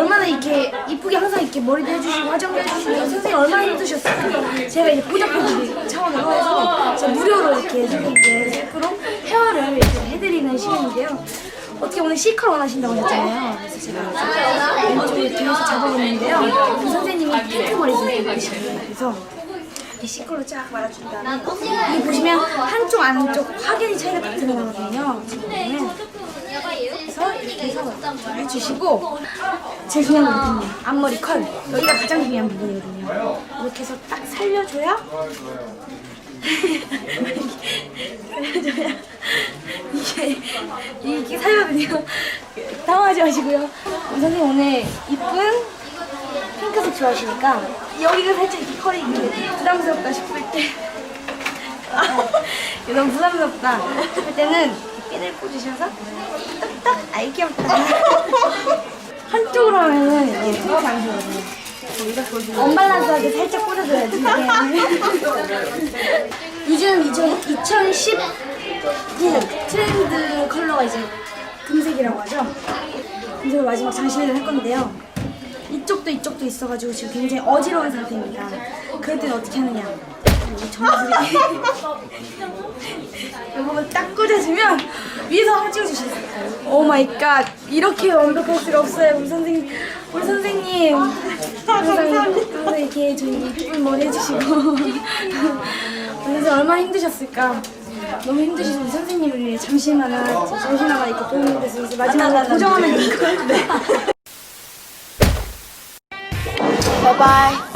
얼마나 이렇게 이쁘게 항상 이렇게 머리도 해주시고 화장도 해주시고 선생님 얼마나 힘드셨을까 제가 이제 보답해드릴 차원으로 해서 제가 무료로 이렇게 선생님께 셀프로 헤어를 이렇게 해드리는 시간인데요. 어떻게 오늘 C컬 원하신다고 하셨잖아요. 그래서 제가 왼쪽에 뒤에서 잡아봤는데요. 그 선생님이 핑크 머리를 입고 계시거든요. 그래서 이렇게 C컬로 쫙 말아준 다음에 여기 보시면 한쪽 안쪽 확연히 차이가 딱 드러나거든요. 지금은. 그래서 이렇게 해서 해주시고 제일 중요한 거거든요 앞머리 컬. 여기가 가장 중요한 부분이거든요. 이렇게 해서 딱 살려줘야? 살려줘야? 이게 이게 살거든요. 당황하지 마시고요. 선생님 오늘 이쁜 핑크색 좋아하시니까 여기가 살짝 이렇게 컬이 부담스럽다 싶을 때. 너무 부담스럽다. 싶을 때는 핀을 꽂으셔서 딱딱 아이 귀엽다 한쪽으로 하면은 이게 핑크 안 좋거든요 언밸런스하게 살짝 꽂아줘야지 이게. 요즘 2010 트렌드 컬러가 이제 금색이라고 하죠 금색을 마지막 장신을 할 건데요 이쪽도 이쪽도 있어가지고 지금 굉장히 어지러운 상태입니다. 그럴 때는 어떻게 하느냐? 부분 딱 꽂아주면 위에서 한번 찍어주시겠어요? 오 마이 갓 이렇게 완벽할 수가 없어요. 우리 선생님 우리 선생님. 항상 이렇게 저희 예쁜 머리 해주시고. 선생님 얼마나 힘드셨을까? 너무 힘드시죠? 선생님을 위해 잠시만은 잠시나마 이렇게 도움이 돼서 이제 마지막으로 고정하면 될것 같아요 Bye bye.